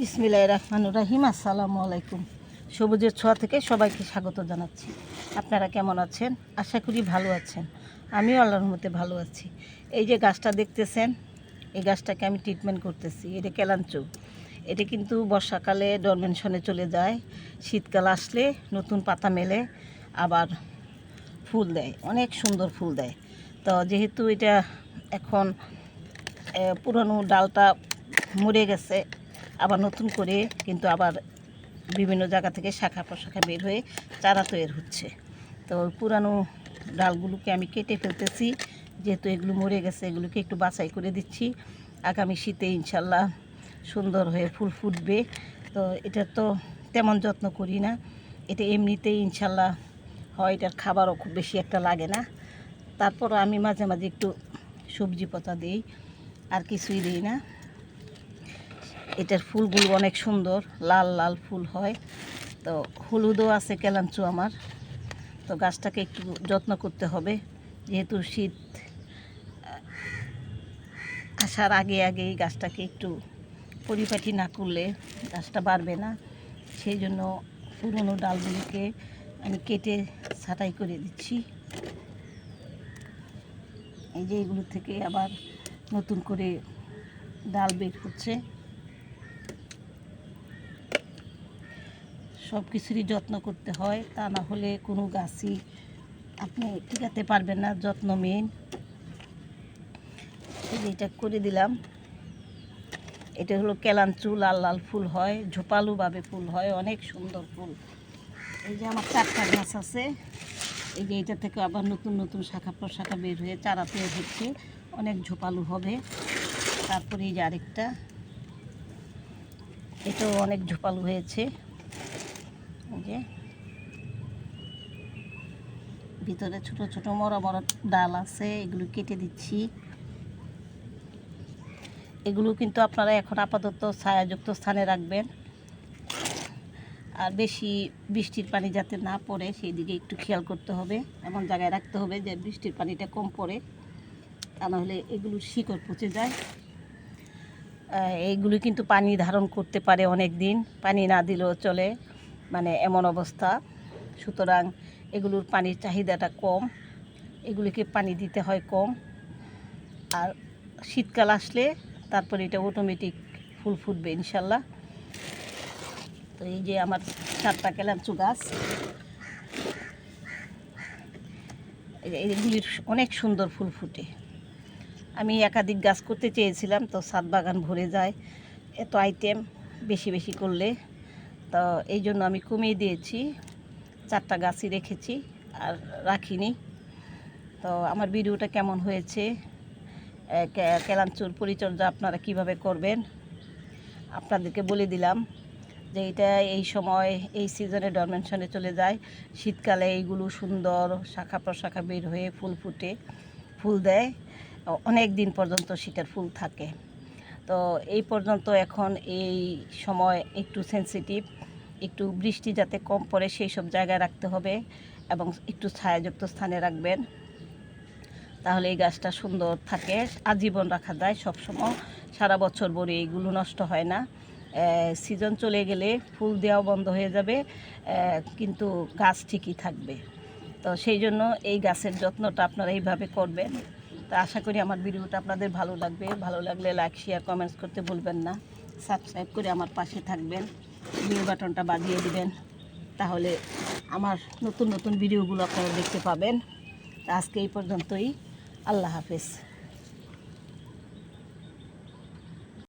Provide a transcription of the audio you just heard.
বিসমিল্লাহ রহমানুর রাহিম, আসসালামু আলাইকুম। সবুজের ছোঁয়া থেকে সবাইকে স্বাগত জানাচ্ছি। আপনারা কেমন আছেন? আশা করি ভালো আছেন। আমিও আল্লাহর মতে ভালো আছি। এই যে গাছটা দেখতেছেন, এই গাছটাকে আমি ট্রিটমেন্ট করতেছি। এটা কেলাঞ্চু। এটা কিন্তু বর্ষাকালে ডরমেনশনে চলে যায়। শীতকাল আসলে নতুন পাতা মেলে, আবার ফুল দেয়। অনেক সুন্দর ফুল দেয়। তো যেহেতু এটা এখন পুরনো ডালটা মরে গেছে আবার নতুন করে কিন্তু আবার বিভিন্ন জায়গা থেকে শাখা প্রশাখা বের হয়ে চারা তৈরি হচ্ছে। তো পুরানো ডালগুলোকে আমি কেটে ফেলতেছি। যেহেতু এগুলো মরে গেছে, এগুলোকে একটু বাছাই করে দিচ্ছি। আগামী শীতে ইনশাল্লাহ সুন্দর হয়ে ফুল ফুটবে। তো এটা তো তেমন যত্ন করি না। এটা এমনিতেই ইনশাল্লাহ হয়, এটার খাবারও খুব বেশি একটা লাগে না। তারপর আমি মাঝে মাঝে একটু সবজি পাতা দিই, আর কিছুই দিই না। এটার ফুলগুলো অনেক সুন্দর, লাল লাল ফুল হয়। তো হলুদও আছে কেলাঞ্চু আমার। তো গাছটাকে একটু যত্ন করতে হবে, যেহেতু শীত আসার আগে আগেই গাছটাকে একটু পরিপাটি না করলে গাছটা বাড়বে না। সেই জন্য পুরনো ডালগুলিকে আমি কেটে ছাঁটাই করে দিচ্ছি। এই যে এগুলো থেকে আবার নতুন করে ডাল বের হচ্ছে। সব কিছুরই যত্ন করতে হয়, তা না হলে কোনো গাছই আপনি টিকাতে পারবেন না, যত্ন মেন এটা করে দিলাম। এটা হলো কেলাঞ্চু লাল লাল ফুল হয়, ঝোপালুভাবে ফুল হয়, অনেক সুন্দর ফুল। এই যে আমার চারটা গাছ আছে, এই যে এটা থেকে আবার নতুন নতুন শাখা প্রশাখা বের হয়ে চারা তৈরি হচ্ছে, অনেক ঝোপালু হবে। তারপরে এই যে আরেকটা, এটাও অনেক ঝোপালু হয়েছে। যে ভিতরে ছোট ছোট মরা মরা ডাল আছে, এগুলো কেটে দিচ্ছি। এগুলো কিন্তু আপনারা এখন আপাতত ছায়াযুক্ত স্থানে রাখবেন। আর বেশি বৃষ্টির পানি যাতে না পড়ে সেই দিকে একটু খেয়াল করতে হবে। এমন জায়গায় রাখতে হবে যে বৃষ্টির পানিটা কম পড়ে, তা নাহলে এগুলো শিকড় পচে যায়। এইগুলি কিন্তু পানি ধারণ করতে পারে অনেক দিন, পানি না দিলেও চলে। মানে এমন অবস্থা। সুতরাং এগুলোর পানির চাহিদাটা কম, এগুলিকে পানি দিতে হয় কম। আর শীতকাল আসলে তারপরে এটা অটোমেটিক ফুল ফুটবে ইনশাল্লাহ। তো এই যে আমার চারটা কেলাঞ্চু গাছ। এই যে এগুলির অনেক সুন্দর ফুল ফুটে। আমি একাধিক গাছ করতে চেয়েছিলাম, তো সাত বাগান ভরে যায়। এত আইটেম বেশি বেশি করলে তো এই জন্য আমি কমিয়ে দিয়েছি। চারটা গাছই রেখেছি আর রাখিনি। তো আমার ভিডিওটা কেমন হয়েছে? কেলাঞ্চুর পরিচর্যা আপনারা কীভাবে করবেন? আপনাদেরকে বলে দিলাম যে এটা এই সময়, এই সিজনে ডরমেনশনে চলে যায়। শীতকালে এইগুলো সুন্দর শাখা প্রশাখা বের হয়ে ফুল ফুটে, ফুল দেয়। অনেক দিন পর্যন্ত শীতের ফুল থাকে। তো এই পর্যন্ত এখন এই সময় একটু সেনসিটিভ একটু বৃষ্টি যাতে কম পড়ে সেই সব জায়গায় রাখতে হবে এবং একটু ছায়াযুক্ত স্থানে রাখবেন। তাহলে এই গাছটা সুন্দর থাকে, আজীবন রাখা যায় সবসময়। সারা বছর ভরে এইগুলো নষ্ট হয় না। সিজন চলে গেলে ফুল দেওয়াও বন্ধ হয়ে যাবে কিন্তু গাছ ঠিকই থাকবে। তো সেই জন্য এই গাছের যত্নটা আপনারা এইভাবে করবেন। তো আশা করি আমার ভিডিওটা আপনাদের ভালো লাগবে। ভালো লাগলে লাইক শেয়ার কমেন্টস করতে ভুলবেন না। সাবস্ক্রাইব করে আমার পাশে থাকবেন। বেল বাটনটা বাজিয়ে দিবেন। তাহলে আমার নতুন নতুন ভিডিওগুলো আপনারা দেখতে পাবেন। আজকে এই পর্যন্তই। আল্লাহ হাফেজ।